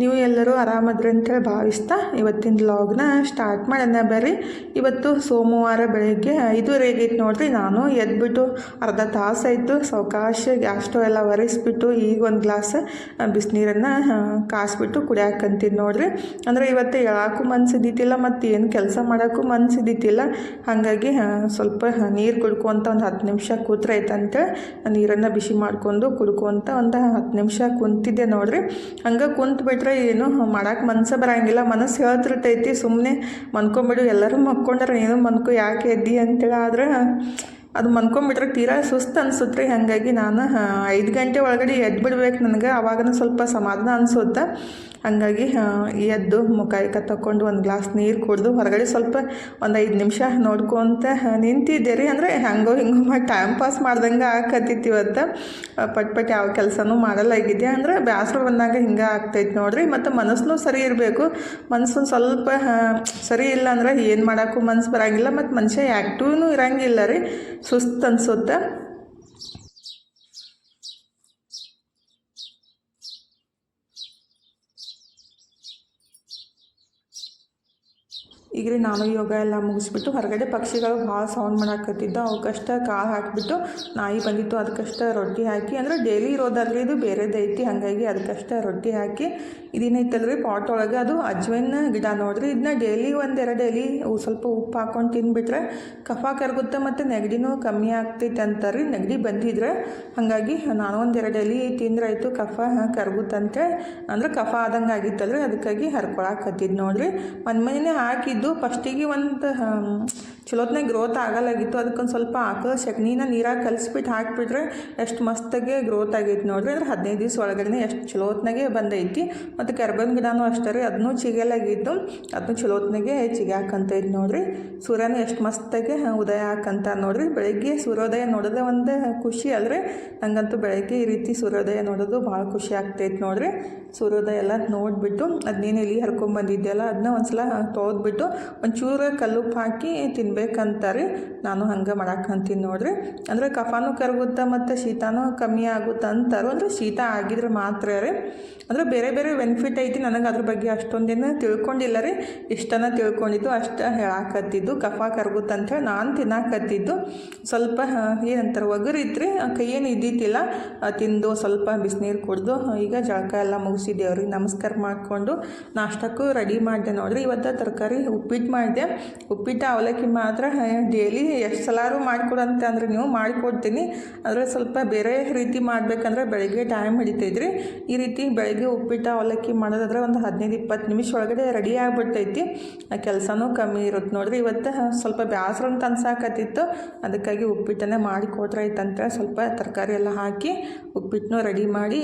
ನೀವು ಎಲ್ಲರೂ ಆರಾಮದ್ರಿ ಅಂತೇಳಿ ಭಾವಿಸ್ತಾ ಇವತ್ತಿನ ಲಾಗ್ನ ಸ್ಟಾರ್ಟ್ ಮಾಡೋಣ ಬರ್ರಿ. ಇವತ್ತು ಸೋಮವಾರ ಬೆಳಗ್ಗೆ ಐದುವರೆಗೆ ಆಗೈತೆ ನೋಡ್ರಿ. ನಾನು ಎದ್ಬಿಟ್ಟು ಅರ್ಧ ತಾಸು ಆಯಿತು. ಸಾವಕಾಶ ಗ್ಯಾಸ್ ಸ್ಟವ್ ಎಲ್ಲ ಒರೆಸ್ಬಿಟ್ಟು ಈಗ ಒಂದು ಗ್ಲಾಸ್ ಬಿಸಿನೀರನ್ನು ಕಾಸ್ಬಿಟ್ಟು ಕುಡಿಯಾಕಂತೀನಿ ನೋಡ್ರಿ. ಅಂದರೆ ಇವತ್ತು ಹೇಳಕ್ಕೂ ಮನ್ಸಿದ್ದಿತ್ತಿಲ್ಲ ಮತ್ತು ಏನು ಕೆಲಸ ಮಾಡೋಕ್ಕೂ ಮನ್ಸಿದ್ದಿತ್ತಿಲ್ಲ ಹಾಗಾಗಿ ಸ್ವಲ್ಪ ನೀರು ಕುಡ್ಕೊಂತ ಒಂದು ಹತ್ತು ನಿಮಿಷ ಕೂತ್ರೆ ಆಯ್ತಂತೇಳಿ ನೀರನ್ನು ಬಿಸಿ ಮಾಡ್ಕೊಂಡು ಕುಡ್ಕೊಂತ ಒಂದು ಹತ್ತು ನಿಮಿಷ ಕುಂತಿದ್ದೆ ನೋಡ್ರಿ. ಹಂಗೆ ಕುಂತು ಬಿಟ್ರೆ ಏನು ಮಾಡಕ್ಕೆ ಮನಸ್ಸೇ ಬರಂಗಿಲ್ಲ, ಮನಸ್ಸು ಹೇಳ್ತಿರ್ತೈತಿ ಸುಮ್ಮನೆ ಮನ್ಕೊಂಬಿಡು, ಎಲ್ಲರೂ ಮಕ್ಕೊಂಡ್ರೆ ಏನು ಮನ್ಕೊ ಯಾಕೆ ಎದ್ದಿ ಅಂತೇಳಿ. ಆದ್ರೆ ಅದು ಮನ್ಕೊಂಬಿಟ್ರೆ ತೀರಾ ಸುಸ್ತು ಅನ್ಸುತ್ತೆ ಹಾಗಾಗಿ ನಾನು ಐದು ಗಂಟೆ ಒಳಗಡೆ ಎದ್ದು ಬಿಡ್ಬೇಕು ನನಗೆ. ಆವಾಗನ ಸ್ವಲ್ಪ ಸಮಾಧಾನ ಅನ್ಸುತ್ತೆ. ಹಾಗಾಗಿ ಎದ್ದು ಮುಖಾಯಕ ತಗೊಂಡು ಒಂದು ಗ್ಲಾಸ್ ನೀರು ಕುಡಿದು ಹೊರಗಡೆ ಸ್ವಲ್ಪ ಒಂದು ಐದು ನಿಮಿಷ ನೋಡ್ಕೊತ ನಿಂತಿದ್ದೆ ರೀ. ಅಂದರೆ ಹಂಗೋ ಹಿಂಗೋ ಮಾಡಿ ಟೈಮ್ ಪಾಸ್ ಮಾಡ್ದಂಗೆ ಆಕತ್ತಿತ್ತು ಇವತ್ತು. ಪಟ್ ಪಟ್ ಯಾವ ಕೆಲಸನೂ ಮಾಡಲಾಗಿದೆ ಅಂದರೆ ಬ್ಯಾಸರ ಬಂದಾಗ ಹಿಂಗೆ ಆಗ್ತೈತೆ ನೋಡ್ರಿ. ಮತ್ತು ಮನಸ್ಸು ಸರಿ ಇರಬೇಕು. ಮನಸ್ಸು ಸ್ವಲ್ಪ ಸರಿ ಇಲ್ಲ ಅಂದ್ರೆ ಏನು ಮಾಡೋಕ್ಕೂ ಮನಸ್ಸು ಬರೋಂಗಿಲ್ಲ. ಮತ್ತು ಮನುಷ್ಯ ಆ್ಯಕ್ಟಿವ್ನೂ ಇರಂಗಿಲ್ಲ ರೀ. ಸುಸ್ತು ಅನ್ಸುತ್ತೆ. ಈಗ ರೀ ನಾನು ಯೋಗ ಎಲ್ಲ ಮುಗಿಸ್ಬಿಟ್ಟು ಹೊರಗಡೆ ಪಕ್ಷಿಗಳು ಭಾಳ ಸೌಂಡ್ ಮಾಡಾಕತ್ತಿದ್ದು ಅವಕ್ಕಷ್ಟ ಕಾಳು ಹಾಕಿಬಿಟ್ಟು ನಾಯಿ ಬಂದಿತ್ತು ಅದಕ್ಕಷ್ಟ ರೊಟ್ಟಿ ಹಾಕಿ. ಅಂದರೆ ಡೈಲಿ ಇರೋದಲ್ರಿ ಇದು ಬೇರೆದೈತಿ ಹಾಗಾಗಿ ಅದಕ್ಕಷ್ಟ ರೊಟ್ಟಿ ಹಾಕಿ. ಇದೇನೈತಲ್ರಿ ಪಾಟ್ ಒಳಗೆ ಅದು ಅಜ್ವೈನ್ ಗಿಡ ನೋಡ್ರಿ. ಇದನ್ನ ಡೈಲಿ ಒಂದೆರಡು ಎಲೆ ಸ್ವಲ್ಪ ಉಪ್ಪು ಹಾಕೊಂಡು ತಿನ್ಬಿಟ್ರೆ ಕಫ ಕರಗುತ್ತೆ ಮತ್ತು ನೆಗಡಿನೂ ಕಮ್ಮಿ ಆಗ್ತೈತೆ ಅಂತಾರೆ. ನೆಗಡಿ ಬಂದಿದ್ರೆ ಹಾಗಾಗಿ ನಾನು ಒಂದೆರಡು ಎಲೆ ತಿಂದ್ರಾಯ್ತು, ಕಫ ಕರಗುತ್ತಂತೆ. ಅಂದ್ರೆ ಕಫ ಆದಂಗೆ ಆಗಿತ್ತಲ್ರಿ ಅದಕ್ಕಾಗಿ ಹರ್ಕೊಳಕತ್ತಿದ್ದು ನೋಡ್ರಿ. ಮನೆ ಮನೆಯೇ ಹಾಕಿದ್ದು ಫಸ್ಟಿಗೆ ಒಂದು ಚಲೋತ್ನಾಗ ಗ್ರೋತ್ ಆಗಲಾಗಿತ್ತು. ಅದಕ್ಕೊಂದು ಸ್ವಲ್ಪ ಆಕಳ ಸಗಣಿನ ನೀರಾಗ ಕಲಿಸ್ಬಿಟ್ಟು ಹಾಕಿಬಿಟ್ರೆ ಎಷ್ಟು ಮಸ್ತಾಗೆ ಗ್ರೋತ್ ಆಗೈತೆ ನೋಡ್ರಿ. ಅಂದ್ರೆ ಹದಿನೈದು ದಿವಸ ಒಳಗಡೆ ಎಷ್ಟು ಚಲೋತ್ನಾಗೆ ಬಂದೈತಿ. ಮತ್ತು ಕರ್ಬೇವಿನ ಗಿಡನೂ ಅಷ್ಟೇ ರೀ. ಅದನ್ನೂ ಚಿಗಲಾಗಿದ್ದು ಅದನ್ನು ಚಲೋತ್ನಾಗೆ ಚಿಗಾಕಂತೈತಿ ನೋಡ್ರಿ. ಸೂರ್ಯನೂ ಎಷ್ಟು ಮಸ್ತಾಗೆ ಉದಯ ಹಾಕಂತ ನೋಡ್ರಿ. ಬೆಳಗ್ಗೆ ಸೂರ್ಯೋದಯ ನೋಡೋದೇ ಒಂದು ಖುಷಿ ಅಲ್ರಿ. ನಂಗಂತೂ ಬೆಳಗ್ಗೆ ಈ ರೀತಿ ಸೂರ್ಯೋದಯ ನೋಡೋದು ಭಾಳ ಖುಷಿ ಆಗ್ತೈತಿ ನೋಡ್ರಿ. ಸೂರ್ಯೋದಯ ಎಲ್ಲ ನೋಡಿಬಿಟ್ಟು ಅದನ್ನೇನು ಎಲ್ಲಿ ಹರ್ಕೊಂಬಂದಿದ್ದೆಲ್ಲ ಅದನ್ನ ಒಂದ್ಸಲ ತೊಳೆದ್ಬಿಟ್ಟು ಒಂಚೂರು ಕಲ್ಲುಪ್ಪು ಹಾಕಿ ತಿನ್ಬೇಕಂತಾರೆ. ನಾನು ಹಂಗೆ ಮಾಡಾಕಂತೀನಿ ನೋಡ್ರಿ. ಅಂದರೆ ಕಫಾನು ಕರಗುತ್ತಾ ಮತ್ತು ಶೀತನೂ ಕಮ್ಮಿ ಆಗುತ್ತೆ ಅಂತಾರೆ. ಅಂದರೆ ಶೀತ ಆಗಿದ್ರೆ ಮಾತ್ರ ರೀ. ಅಂದರೆ ಬೇರೆ ಬೇರೆ ಬೆನಿಫಿಟ್ ಐತಿ ನನಗೆ ಅದ್ರ ಬಗ್ಗೆ ಅಷ್ಟೊಂದೇನು ತಿಳ್ಕೊಂಡಿಲ್ಲ ರೀ. ಇಷ್ಟನ ತಿಳ್ಕೊಂಡಿದ್ದು ಅಷ್ಟು ಹೇಳಾಕತ್ತಿದ್ದು. ಕಫ ಕರಗುತ್ತೆ ಅಂಥೇಳಿ ನಾನು ತಿನ್ನಾಕತ್ತಿದ್ದು. ಸ್ವಲ್ಪ ಏನಂತಾರೆ ಇತ್ತು ಏನು ಇದ್ದಿತ್ತಿಲ್ಲ ತಿಂದು ಸ್ವಲ್ಪ ಬಿಸಿನೀರು ಕುಡಿದು ಈಗ ಜಳಕ ಎಲ್ಲ ಮುಗಿಸಿದ್ದೇವ್ರಿ ನಮಸ್ಕಾರ ಮಾಡಿಕೊಂಡು ನಾಷ್ಟಕ್ಕೂ ರೆಡಿ ಮಾಡಿದೆ ನೋಡ್ರಿ. ಇವತ್ತು ತರಕಾರಿ ಉಪ್ಪಿಟ್ಟು ಮಾಡಿದೆ. ಉಪ್ಪಿಟ್ಟು ಅವಲಕ್ಕಿ ಮಾತ್ರ ಡೇಲಿ ಎಷ್ಟು ಸಲಾರು ಮಾಡಿಕೊಡಂತ ಅಂದರೆ ನೀವು ಮಾಡಿಕೊಡ್ತೀನಿ. ಆದರೆ ಸ್ವಲ್ಪ ಬೇರೆ ರೀತಿ ಮಾಡಬೇಕಂದ್ರೆ ಬೆಳಗ್ಗೆ ಟೈಮ್ ಹಿಡಿತೈತ್ರಿ. ಈ ರೀತಿ ಬೆಳಗ್ಗೆ ಉಪ್ಪಿಟ್ಟು, ಅವಲಕ್ಕಿ ಮಾಡೋದಾದ್ರೆ ಒಂದು ಹದಿನೈದು ಇಪ್ಪತ್ತು ನಿಮಿಷ ಒಳಗಡೆ ರೆಡಿ ಆಗಿಬಿಡ್ತೈತಿ. ಕೆಲಸನೂ ಕಮ್ಮಿ ಇರುತ್ತೆ ನೋಡಿರಿ. ಇವತ್ತು ಸ್ವಲ್ಪ ಬ್ಯಾಸ್ರಂತ ಅನ್ಸಾಕತ್ತಿತ್ತು. ಅದಕ್ಕಾಗಿ ಉಪ್ಪಿಟ್ಟನ್ನೇ ಮಾಡಿ ಕೊಟ್ರೆ ಆಯ್ತಂತ ಸ್ವಲ್ಪ ತರಕಾರಿ ಎಲ್ಲ ಹಾಕಿ ಉಪ್ಪಿಟ್ಟನ್ನೂ ರೆಡಿ ಮಾಡಿ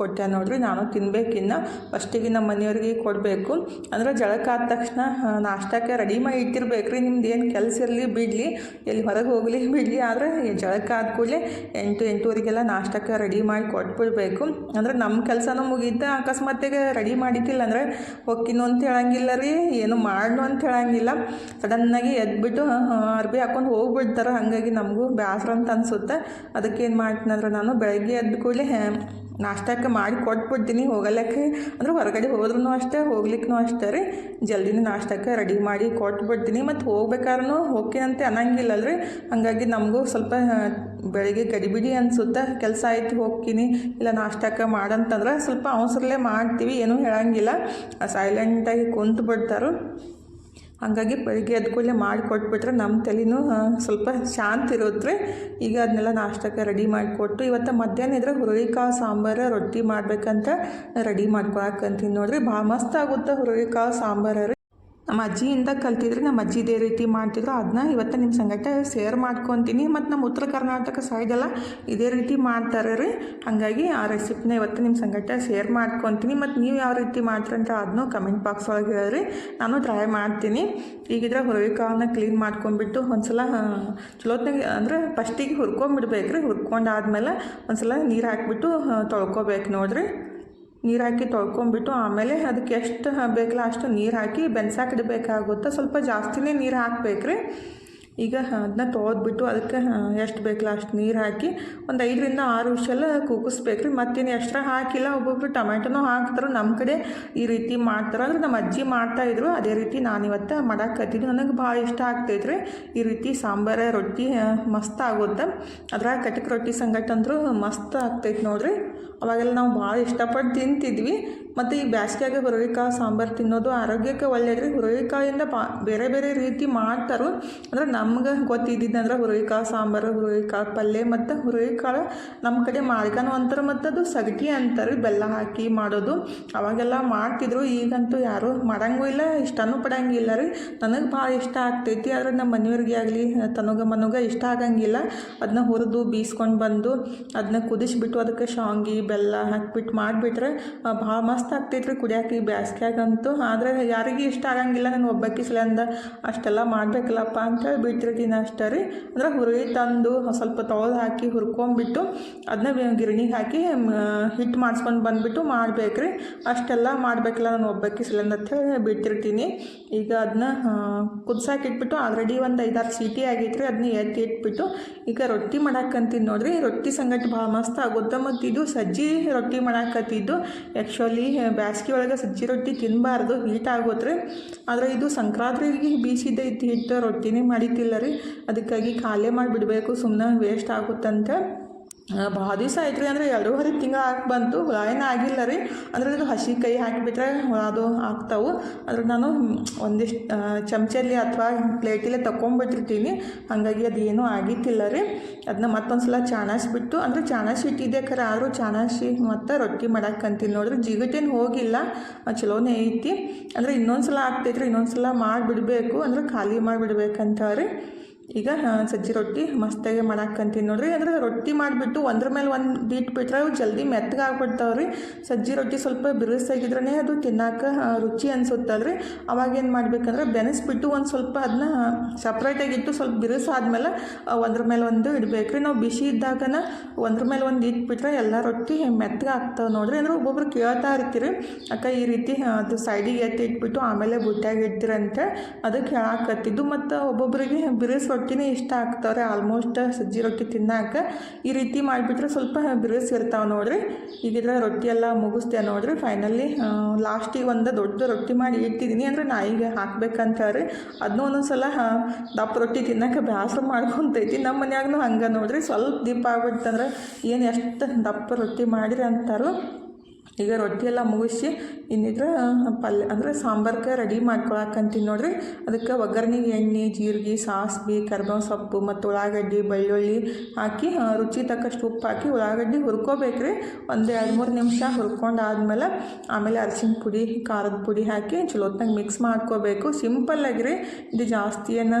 ಕೊಟ್ಟೆ ನೋಡ್ರಿ, ನಾನು ತಿನ್ಬೇಕಿನ್ನ ಫಸ್ಟಿಗೆ ನಮ್ಮ ಮನೆಯವ್ರಿಗೆ ಕೊಡಬೇಕು. ಅಂದ್ರೆ ಜಳಕ ಆದ ತಕ್ಷಣ ನಾಷ್ಟಕ್ಕೆ ರೆಡಿ ಮಾಡಿ ಇಟ್ಟಿರ್ಬೇಕು ರೀ ನಿಮ್ದು ಏನು ಕೆಲಸ ಇರಲಿ, ಬಿಡಲಿ. ಎಲ್ಲಿ ಹೊರಗೆ ಹೋಗಲಿ, ಬಿಡಲಿ. ಆದರೆ ಜಳಕ ಆದ ಕೂಡಲೇ ಎಂಟು, ಎಂಟೂವರೆಗೆಲ್ಲ ನಾಷ್ಟಕ್ಕೆ ರೆಡಿ ಮಾಡಿ ಕೊಟ್ಬಿಡ್ಬೇಕು. ಅಂದ್ರೆ ನಮ್ಮ ಕೆಲಸನೂ ಮುಗಿದ ಅಕಸ್ಮಾತಿಗೆ ರೆಡಿ ಮಾಡಿದ್ದಿಲ್ಲ ಅಂದರೆ ಹೊಕ್ಕಿನು ಅಂತ ಹೇಳಂಗಿಲ್ಲ ರೀ. ಏನು ಮಾಡ್ನು ಅಂತ ಹೇಳಂಗಿಲ್ಲ. ಸಡನ್ನಾಗಿ ಎದ್ಬಿಟ್ಟು ಅರ್ಬಿ ಹಾಕೊಂಡು ಹೋಗ್ಬಿಡ್ತಾರೆ. ಹಾಗಾಗಿ ನಮಗೂ ಬೇಸರ ಅಂತ ಅನಿಸುತ್ತೆ. ಅದಕ್ಕೆ ಏನು ಮಾಡ್ತೀನಿ ಅಂದ್ರೆ ನಾನು ಬೆಳಗ್ಗೆ ಎದ್ದ ಕೂಡಲೇ ನಾಷ್ಟಕ್ಕೆ ಮಾಡಿ ಕೊಟ್ಬಿಡ್ತೀನಿ, ಹೋಗಲಕ್ಕೆ. ಅಂದ್ರೆ ಹೊರಗಡೆ ಹೋದ್ರೂ ಅಷ್ಟೇ ಹೋಗ್ಲಿಕ್ಕೂ ಅಷ್ಟೇ ರೀ. ಜಲ್ದಿನೇ ನಾಷ್ಟಕ್ಕೆ ರೆಡಿ ಮಾಡಿ ಕೊಟ್ಬಿಡ್ತೀನಿ. ಮತ್ತು ಹೋಗ್ಬೇಕಾದ್ರೂ ಹೋಗ್ತೀನಂತೆ ಅನ್ನಂಗಿಲ್ಲಲ್ರಿ. ಹಾಗಾಗಿ ನಮಗೂ ಸ್ವಲ್ಪ ಬೆಳಿಗ್ಗೆ ಗಡಿಬಿಡಿ ಅನಿಸುತ್ತೆ, ಕೆಲಸ ಆಯ್ತು ಹೋಗ್ತೀನಿ. ಇಲ್ಲ ನಾಷ್ಟಕ್ಕೆ ಮಾಡಂತಂದ್ರೆ ಸ್ವಲ್ಪ ಅವಸರಲ್ಲೇ ಮಾಡ್ತೀವಿ, ಏನೂ ಹೇಳಂಗಿಲ್ಲ. ಸೈಲೆಂಟಾಗಿ ಕುಂತು ಬಿಡ್ತಾರೆ ಹಾಗಾಗಿ ಬೆಳಿಗ್ಗೆ ಎದ್ದ ಕೂಡಲೇ ಮಾಡಿ ಕೊಟ್ಬಿಟ್ರೆ ನಮ್ಮ ತಲೆನೂ ಸ್ವಲ್ಪ ಶಾಂತಿ ಇರುತ್ತೆ ಈಗ ಅದನ್ನೆಲ್ಲ ನಾಷ್ಟಕ್ಕೆ ರೆಡಿ ಮಾಡಿಕೊಟ್ಟು, ಇವತ್ತು ಮಧ್ಯಾಹ್ನ ಇದ್ರೆ ಹುರುಳಿಕಾಳು ಸಾಂಬಾರು ರೊಟ್ಟಿ ಮಾಡಬೇಕಂತ ರೆಡಿ ಮಾಡ್ಕೊಳಕ್ಕಂತೀನಿ ನೋಡ್ರಿ. ಭಾಳ ಮಸ್ತ್ ಆಗುತ್ತೆ ಹುರುಳಿಕಾಳು ಸಾಂಬಾರು. ನಮ್ಮ ಅಜ್ಜಿಯಿಂದ ಕಲ್ತಿದ್ರೆ, ನಮ್ಮ ಅಜ್ಜಿ ಇದೇ ರೀತಿ ಮಾಡ್ತಿದ್ರು. ಅದನ್ನ ಇವತ್ತು ನಿಮ್ಮ ಸಂಗಟ ಶೇರ್ ಮಾಡ್ಕೊತೀನಿ. ಮತ್ತು ನಮ್ಮ ಉತ್ತರ ಕರ್ನಾಟಕ ಸೈಡೆಲ್ಲ ಇದೇ ರೀತಿ ಮಾಡ್ತಾರೆ ರೀ. ಹಾಗಾಗಿ ಆ ರೆಸಿಪಿನ ಇವತ್ತು ನಿಮ್ಮ ಸಂಗಟ ಶೇರ್ ಮಾಡ್ಕೊತೀನಿ. ಮತ್ತು ನೀವು ಯಾವ ರೀತಿ ಮಾಡ್ತೀರಂತ ಅದನ್ನು ಕಮೆಂಟ್ ಬಾಕ್ಸ್ ಒಳಗೆ ಹೇಳ್ರಿ. ನಾನು ಟ್ರೈ ಮಾಡ್ತೀನಿ. ಈಗಿದ್ರೆ ಹುರುಳಿಕಾಳನ್ನ ಕ್ಲೀನ್ ಮಾಡ್ಕೊಂಡ್ಬಿಟ್ಟು ಒಂದ್ಸಲ ಚಲೋತ್ನಾಗ ಅಂದರೆ ಫಸ್ಟಿಗೆ ಹುರ್ಕೊಂಬಿಡ್ಬೇಕು ರೀ ಹುರ್ಕೊಂಡಾದ್ಮೇಲೆ ಒಂದ್ಸಲ ನೀರು ಹಾಕ್ಬಿಟ್ಟು ತೊಳ್ಕೊಬೇಕು ನೋಡ್ರಿ. ನೀರು ಹಾಕಿ ತೊಳ್ಕೊಂಬಿಟ್ಟು ಆಮೇಲೆ ಅದಕ್ಕೆ ಎಷ್ಟು ಬೇಕಲ್ಲ ಅಷ್ಟು ನೀರು ಹಾಕಿ ಬೆನ್ಸಾಕಿಡ್ಬೇಕಾಗುತ್ತೆ. ಸ್ವಲ್ಪ ಜಾಸ್ತಿನೇ ನೀರು ಹಾಕಬೇಕ್ರಿ. ಈಗ ಅದನ್ನ ತೊಳೆದ್ಬಿಟ್ಟು ಅದಕ್ಕೆ ಎಷ್ಟು ಬೇಕಲ್ಲ ಅಷ್ಟು ನೀರು ಹಾಕಿ ಒಂದು ಐದರಿಂದ ಆರು ವಿಷಲ ಕೂಗಿಸ್ಬೇಕು ರೀ ಮತ್ತೇನು ಎಕ್ಸ್ಟ್ರಾ ಹಾಕಿಲ್ಲ. ಒಬ್ಬೊಬ್ರು ಟೊಮೆಟೊನೂ ಹಾಕ್ತಾರೆ. ನಮ್ಮ ಕಡೆ ಈ ರೀತಿ ಮಾಡ್ತಾರೆ. ಅಂದ್ರೆ ನಮ್ಮ ಅಜ್ಜಿ ಮಾಡ್ತಾಯಿದ್ರು ಅದೇ ರೀತಿ ನಾನು ಇವತ್ತು ಮಾಡಾಕತ್ತಿದ್ದು ನನಗೆ ಭಾಳ ಇಷ್ಟ ಆಗ್ತೈತ್ರಿ. ಈ ರೀತಿ ಸಾಂಬಾರ, ರೊಟ್ಟಿ ಮಸ್ತ್ ಆಗುತ್ತೆ. ಅದ್ರಾಗ ಕಟಕ್ ರೊಟ್ಟಿ ಸಂಗಟ ಅಂದರೂ ಮಸ್ತ್ ಆಗ್ತೈತೆ ನೋಡ್ರಿ. ಅವಾಗೆಲ್ಲ ನಾವು ಭಾಳ ಇಷ್ಟಪಟ್ಟು ತಿಂತಿದ್ವಿ. ಮತ್ತು ಈ ಬ್ಯಾಸ್ಗ್ಯಾಗ ಹುರಳಿಕಾಯಿ ಸಾಂಬಾರು ತಿನ್ನೋದು ಆರೋಗ್ಯಕ್ಕೆ ಒಳ್ಳೆಯದ್ರಿ ಹುರುಳಿಕಾಯಿಂದ ಪಾ ಬೇರೆ ಬೇರೆ ರೀತಿ ಮಾಡ್ತಾರೆ. ಅಂದ್ರೆ ನಮ್ಗೆ ಗೊತ್ತಿದ್ದಿದ್ದಂದ್ರೆ ಹುರಳಿಕಾಯಿ ಸಾಂಬಾರು ಹುರುಳಿಕಾಯಿ ಪಲ್ಯ ಮತ್ತು ಹುರಳಿಕಾಳು ನಮ್ಮ ಕಡೆ ಮಾರ್ಗನೂ ಅಂತಾರೆ ಮತ್ತು ಅದು ಸಗಟಿ ಅಂತಾರೆ ಬೆಲ್ಲ ಹಾಕಿ ಮಾಡೋದು. ಅವಾಗೆಲ್ಲ ಮಾಡ್ತಿದ್ರು. ಈಗಂತೂ ಯಾರೂ ಮಾಡಂಗೂ ಇಲ್ಲ, ಇಷ್ಟನೂ ಪಡೋಂಗಿಲ್ಲ ರೀ. ನನಗೆ ಭಾಳ ಇಷ್ಟ ಆಗ್ತೈತಿ. ಆದ್ರೆ ನಮ್ಮ ಮನೆಯವ್ರಿಗೆ ಆಗಲಿ, ತನಗ ಮನಗ ಇಷ್ಟ ಆಗಂಗಿಲ್ಲ. ಅದನ್ನ ಹುರಿದು, ಬೀಸ್ಕೊಂಡು ಬಂದು ಅದನ್ನ ಕುದಿಸ್ಬಿಟ್ಟು ಅದಕ್ಕೆ ಶಾಂಗಿ ಬೆಲ್ಲ ಹಾಕಿಬಿಟ್ಟು ಮಾಡಿಬಿಟ್ರೆ, ಭಾಳ ಮಸ್ತ್ ಆಗ್ತೈತ್ರಿ ಕುಡಿಯೋಕೆ ಈ ಬ್ಯಾಸ್ಗ್ಯಾಗಂತೂ. ಆದರೆ ಯಾರಿಗೆ ಇಷ್ಟ ಆಗಂಗಿಲ್ಲ ನಾನು ಒಬ್ಬಾಕಿ ಸಲಂದ ಅಷ್ಟೆಲ್ಲ ಮಾಡಬೇಕಲ್ಲಪ್ಪ ಅಂತೇಳಿ ಬಿಟ್ಟಿರ್ತೀನಿ ಅಷ್ಟೇ ರೀ. ಅಂದ್ರೆ ಹುರುಳಿ ತಂದು ಸ್ವಲ್ಪ ತೊಳೆದು ಹಾಕಿ ಹುರ್ಕೊಂಬಿಟ್ಟು ಅದನ್ನ ಗಿರಣಿಗೆ ಹಾಕಿ ಹಿಟ್ಟು ಮಾಡಿಸ್ಕೊಂಡು ಬಂದುಬಿಟ್ಟು ಮಾಡ್ಬೇಕ್ರಿ. ಅಷ್ಟೆಲ್ಲ ಮಾಡಬೇಕಲ್ಲ ನಾನು ಒಬ್ಬಕ್ಕಿ ಸಲಂದ ಅಂತ ಹೇಳಿ ಬಿಟ್ಟಿರ್ತೀನಿ ಈಗ ಅದನ್ನ ಕುದ್ಸಾಕ್ ಇಟ್ಬಿಟ್ಟು ಆಲ್ರೆಡಿ ಒಂದು ಐದಾರು ಸೀಟಿ ಆಗೈತ್ರಿ. ಅದನ್ನ ಎತ್ತಿ ಇಟ್ಬಿಟ್ಟು ಈಗ ರೊಟ್ಟಿ ಮಾಡಾಕಂತೀನಿ ನೋಡ್ರಿ. ರೊಟ್ಟಿ ಸಂಗಟ ಭಾಳ ಮಸ್ತ್ ಆಗುತ್ತೆ ಮತ್ತು ಇದು ಸಜ್ಜಿ ರೊಟ್ಟಿ ಮಾಡಾಕತ್ತಿದ್ದು. ಆ್ಯಕ್ಚುಲಿ ಬ್ಯಾಸ್ಗೆ ಒಳಗೆ ಸಜ್ಜಿ ರೊಟ್ಟಿ ತಿನ್ನಬಾರ್ದು ಹೀಟ್ ಆಗೋತ್ರಿ. ಆದರೆ ಇದು ಸಂಕ್ರಾಂತಿಗೆ ಇತ್ತು ಹಿಟ್ಟು ರೊಟ್ಟಿನೇ ಮಾಡಿದ್ದಿಲ್ಲ ರೀ. ಅದಕ್ಕಾಗಿ ಖಾಲಿ ಮಾಡಿಬಿಡ್ಬೇಕು ಸುಮ್ಮನೆ ವೇಸ್ಟ್ ಆಗುತ್ತಂತೆ. ಭಾಳ ದಿವಸ ಆಯ್ತು ರೀ ಅಂದರೆ ಎರಡೂವರೆ ತಿಂಗಳು ಹಾಕಿ ಬಂತು. ಹುಳ ಏನು ಆಗಿಲ್ಲ ರೀ. ಅಂದರೆ ಇದು ಹಸಿ ಕೈ ಹಾಕಿಬಿಟ್ರೆ ಹುಳ ಅದು ಆಗ್ತಾವೆ. ಅದ್ರ ನಾನು ಒಂದಿಷ್ಟು ಚಮಚಲ್ಲಿ ಅಥವಾ ಪ್ಲೇಟಲ್ಲೇ ತಗೊಂಬಿಟ್ಟಿರ್ತೀನಿ ಹಾಗಾಗಿ ಅದು ಏನೂ ಆಗಿತ್ತಿಲ್ಲ ರೀ. ಅದನ್ನ ಮತ್ತೊಂದು ಸಲ ಚಾಣಸ್ಬಿಟ್ಟು, ಅಂದರೆ ಚಾಣಾಸ್ ಇಟ್ಟಿದ್ದೆ ಖರೆ, ಆದರೂ ಚಾಣಾಸಿ ಮತ್ತು ರೊಟ್ಟಿ ಮಾಡಕ್ಕಂತೀನಿ ನೋಡಿದ್ರೆ ಜಿಗಟೇನು ಹೋಗಿಲ್ಲ. ಚಲೋನೇ ಐತಿ ಅಂದರೆ ಇನ್ನೊಂದು ಸಲ ಆಗ್ತೈತ್ರಿ ಇನ್ನೊಂದು ಸಲ ಮಾಡಿಬಿಡ್ಬೇಕು. ಅಂದ್ರೆ ಖಾಲಿ ಮಾಡಿಬಿಡ್ಬೇಕಂತ ರೀ. ಈಗ ಸಜ್ಜಿ ರೊಟ್ಟಿ ಮಸ್ತಾಗಿ ಮಾಡಾಕಂತೀನಿ ನೋಡ್ರಿ. ಅಂದ್ರೆ ರೊಟ್ಟಿ ಮಾಡಿಬಿಟ್ಟು ಒಂದ್ರ ಮೇಲೆ ಒಂದು ಇಟ್ಬಿಟ್ರೆ ಅವು ಜಲ್ದಿ ಮೆತ್ತಗೆ ಆಗ್ಬಿಡ್ತಾವೆ ರೀ ಸಜ್ಜಿ ರೊಟ್ಟಿ ಸ್ವಲ್ಪ ಬಿರುಸಾಗಿದ್ರೇ ಅದು ತಿನ್ನಾಕ ರುಚಿ ಅನ್ಸುತ್ತಲ್ರಿ. ಅವಾಗ ಏನು ಮಾಡ್ಬೇಕಂದ್ರೆ ಬೆನೆಸ್ಬಿಟ್ಟು ಒಂದು ಸ್ವಲ್ಪ ಅದನ್ನ ಸಪ್ರೇಟಾಗಿಟ್ಟು ಸ್ವಲ್ಪ ಬಿರುಸಾದ್ಮೇಲೆ ಒಂದ್ರ ಮೇಲೆ ಒಂದು ಇಡ್ಬೇಕು ರೀ ನಾವು ಬಿಸಿ ಇದ್ದಾಗನ ಒಂದ್ರ ಮೇಲೆ ಒಂದು ಇಟ್ಬಿಟ್ರೆ ಎಲ್ಲ ರೊಟ್ಟಿ ಮೆತ್ತಗೆ ಆಗ್ತಾವೆ ನೋಡ್ರಿ. ಅಂದ್ರೆ ಒಬ್ಬೊಬ್ರು ಕೇಳ್ತಾ ಇರ್ತೀರಿ, ಅಕ್ಕ, ಈ ರೀತಿ ಅದು ಸೈಡಿಗೆ ಎತ್ತಿ ಇಟ್ಬಿಟ್ಟು ಆಮೇಲೆ ಬುಟ್ಟಿಯಾಗಿ ಇಡ್ತೀರಂತೆ. ಅದಕ್ಕೆ ಹೇಳಾಕತ್ತಿದ್ದು. ಮತ್ತು ಒಬ್ಬೊಬ್ಬರಿಗೆ ಬಿರುಸ್ ರೊಟ್ಟಿನೇ ಇಷ್ಟ ಆಗ್ತಾವ್ರೆ ಆಲ್ಮೋಸ್ಟ್ ಸಜ್ಜಿ ರೊಟ್ಟಿ ತಿನ್ನಾಕ ಈ ರೀತಿ ಮಾಡಿಬಿಟ್ರೆ ಸ್ವಲ್ಪ ಬಿರುಸಿರ್ತಾವೆ ನೋಡ್ರಿ. ಈಗಿದ್ರೆ ರೊಟ್ಟಿ ಎಲ್ಲ ಮುಗಿಸ್ತೇವೆ ನೋಡ್ರಿ. ಫೈನಲಿ ಲಾಸ್ಟಿಗೆ ಒಂದು ದೊಡ್ಡ ರೊಟ್ಟಿ ಮಾಡಿ ಇಟ್ಟಿದ್ದೀನಿ ಅಂದರೆ ನಾಯಿಗೆ ಹಾಕ್ಬೇಕಂತ ರೀ ಅದನ್ನೂ ಒಂದೊಂದು ಸಲ ದಪ್ಪ ರೊಟ್ಟಿ ತಿನ್ನಕ್ಕೆ ಬೇಸರ ಮಾಡ್ಕೊತೈತಿ. ನಮ್ಮ ಮನ್ಯಾಗೂ ಹಂಗೆ ನೋಡ್ರಿ. ಸ್ವಲ್ಪ ದೀಪ ಆಗ್ಬಿಡ್ತಂದ್ರೆ ಏನು ಎಷ್ಟು ದಪ್ಪ ರೊಟ್ಟಿ ಮಾಡಿರಿ ಅಂತಾರೋ. ಈಗ ರೊಟ್ಟಿ ಎಲ್ಲ ಮುಗಿಸಿ, ಇನ್ನಿದ್ರೆ ಪಲ್ಯ, ಅಂದರೆ ಸಾಂಬಾರ್ಗೆ ರೆಡಿ ಮಾಡ್ಕೊಳಕಂತೀನಿ ನೋಡ್ರಿ. ಅದಕ್ಕೆ ಒಗ್ಗರಣೆ, ಎಣ್ಣೆ, ಜೀರಿಗೆ, ಸಾಸಿವೆ, ಕರ್ಬೇವು ಸೊಪ್ಪು ಮತ್ತು ಉಳ್ಳಾಗಡ್ಡಿ, ಬೆಳ್ಳುಳ್ಳಿ ಹಾಕಿ ರುಚಿ ತಕ್ಕಷ್ಟು ಉಪ್ಪು ಹಾಕಿ ಉಳ್ಳಾಗಡ್ಡಿ ಹುರ್ಕೋಬೇಕ್ರಿ. ಒಂದು ಎರಡು ಮೂರು ನಿಮಿಷ ಹುರ್ಕೊಂಡಾದ್ಮೇಲೆ ಆಮೇಲೆ ಅರಿಶಿನ ಪುಡಿ, ಖಾರದ ಪುಡಿ ಹಾಕಿ ಚಲೋತ್ನಾಗ ಮಿಕ್ಸ್ ಮಾಡ್ಕೋಬೇಕು. ಸಿಂಪಲ್ಲಾಗಿರಿ ಇದು ಜಾಸ್ತಿ ಏನು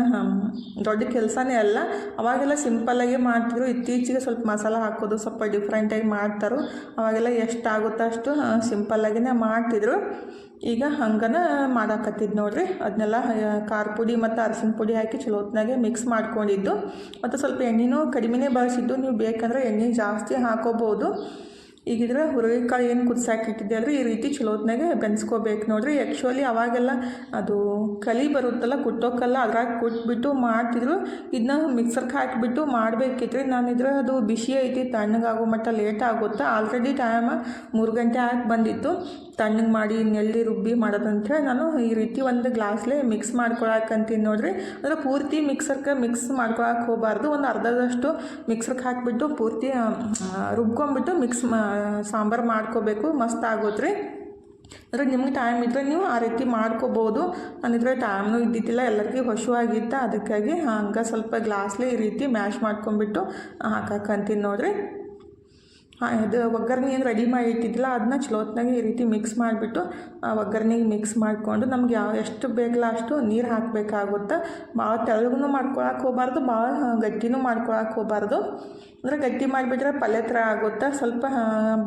ದೊಡ್ಡ ಕೆಲಸನೇ ಅಲ್ಲ. ಅವಾಗೆಲ್ಲ ಸಿಂಪಲ್ಲಾಗೆ ಮಾಡ್ತಿದ್ರು. ಇತ್ತೀಚೆಗೆ ಸ್ವಲ್ಪ ಮಸಾಲ ಹಾಕೋದು ಸ್ವಲ್ಪ ಡಿಫ್ರೆಂಟಾಗಿ ಮಾಡ್ತಾರೋ. ಅವಾಗೆಲ್ಲ ಎಷ್ಟು ಆಗುತ್ತೋ ಅಷ್ಟು ಸಿಂಪಲ್ಲಾಗಿನೇ ಮಾಡ್ತಿದ್ರು. ಈಗ ಹಂಗನ ಮಾಡಾಕತ್ತಿದ್ದು ನೋಡ್ರಿ. ಅದನ್ನೆಲ್ಲ ಖಾರ ಪುಡಿ ಮತ್ತು ಅರಸಿನ ಪುಡಿ ಹಾಕಿ ಚಲೋ ಹೊತ್ನಾಗೆ ಮಿಕ್ಸ್ ಮಾಡ್ಕೊಂಡಿದ್ದು. ಮತ್ತು ಸ್ವಲ್ಪ ಎಣ್ಣೆನೂ ಕಡಿಮೆನೇ ಬಳಸಿದ್ದು. ನೀವು ಬೇಕಂದ್ರೆ ಎಣ್ಣೆ ಜಾಸ್ತಿ ಹಾಕೋಬೋದು. ಈಗಿದ್ರೆ ಹುರುಳಿಕಾಳು ಏನು ಕುದಿಸಾಕಿಟ್ಟಿದ್ದೆ ಅಂದರೆ ಈ ರೀತಿ ಚಲೋತ್ನಾಗೆ ಬೆನ್ಸ್ಕೋಬೇಕು ನೋಡ್ರಿ. ಆ್ಯಕ್ಚುಲಿ ಅವಾಗೆಲ್ಲ ಅದು ಕಲಿ ಬರುತ್ತಲ್ಲ, ಕುಟ್ಟೋಕಲ್ಲ, ಅದ್ರಾಗ ಕುಟ್ಬಿಟ್ಟು ಮಾಡ್ತಿದ್ರು. ಇದನ್ನ ಮಿಕ್ಸರ್ಗೆ ಹಾಕಿಬಿಟ್ಟು ಮಾಡಬೇಕಿತ್ತು ಇದ್ರೆ ಅದು ಬಿಸಿ ಐತಿ, ತಣ್ಣಗಾಗೋ ಮಟ್ಟ ಲೇಟ್ ಆಗುತ್ತೆ? ಆಲ್ರೆಡಿ ಟೈಮ್ ಮೂರು ಗಂಟೆ ಹಾಕಿ ಬಂದಿತ್ತು. ತಣ್ಣಗೆ ಮಾಡಿ ನೆಲ್ಲಿ ರುಬ್ಬಿ ಮಾಡೋದಂತೇಳಿ ನಾನು ಈ ರೀತಿ ಒಂದು ಗ್ಲಾಸ್ಲೆ ಮಿಕ್ಸ್ ಮಾಡ್ಕೊಳಕಂತೀನಿ ನೋಡ್ರಿ. ಅಂದರೆ ಪೂರ್ತಿ ಮಿಕ್ಸರ್ಗೆ ಮಿಕ್ಸ್ ಮಾಡ್ಕೊಳಕ್ಕೆ ಹೋಗಬಾರ್ದು. ಒಂದು ಅರ್ಧದಷ್ಟು ಮಿಕ್ಸರ್ಗೆ ಹಾಕಿಬಿಟ್ಟು ಪೂರ್ತಿ ರುಬ್ಕೊಂಬಿಟ್ಟು ಮಿಕ್ಸ್ ಸಾಂಬಾರು ಮಾಡ್ಕೋಬೇಕು, ಮಸ್ತ್ ಆಗೋತ್ರಿ. ಅಂದರೆ ನಿಮ್ಗೆ ಟೈಮ್ ಇದ್ದರೆ ನೀವು ಆ ರೀತಿ ಮಾಡ್ಕೋಬೋದು. ನಾನಿದ್ರೆ ಟೈಮ್ನೂ ಇದ್ದಿದ್ದಿಲ್ಲ, ಎಲ್ಲರಿಗೂ ಹಸುವಾಗಿತ್ತ. ಅದಕ್ಕಾಗಿ ಹಂಗೆ ಸ್ವಲ್ಪ ಗ್ಲಾಸ್ಲಿ ಈ ರೀತಿ ಮ್ಯಾಶ್ ಮಾಡ್ಕೊಂಬಿಟ್ಟು ಹಾಕಕ್ಕಂತೀನಿ ನೋಡ್ರಿ. ಇದು ಒಗ್ಗರಣೆ ಏನು ರೆಡಿ ಮಾಡಿ ಇಟ್ಟಿದ್ದಿಲ್ಲ ಅದನ್ನ ಚಲೋತ್ನಾಗೆ ಈ ರೀತಿ ಮಿಕ್ಸ್ ಮಾಡಿಬಿಟ್ಟು, ಆ ಒಗ್ಗರಣೆಗೆ ಮಿಕ್ಸ್ ಮಾಡಿಕೊಂಡು ನಮ್ಗೆ ಯಾವ, ಎಷ್ಟು ಬೇಕಲ್ಲ ಅಷ್ಟು ನೀರು ಹಾಕಬೇಕಾಗುತ್ತೆ. ಭಾಳ ತೆಳಗೂ ಮಾಡ್ಕೊಳಕ್ಕೆ ಹೋಗಬಾರ್ದು, ಭಾಳ ಗಟ್ಟಿನೂ ಮಾಡ್ಕೊಳಕ್ಕೆ ಹೋಗಬಾರ್ದು. ಅಂದರೆ ಗಟ್ಟಿ ಮಾಡಿಬಿಟ್ರೆ ಪಲ್ಯ ಥರ ಆಗುತ್ತೆ. ಸ್ವಲ್ಪ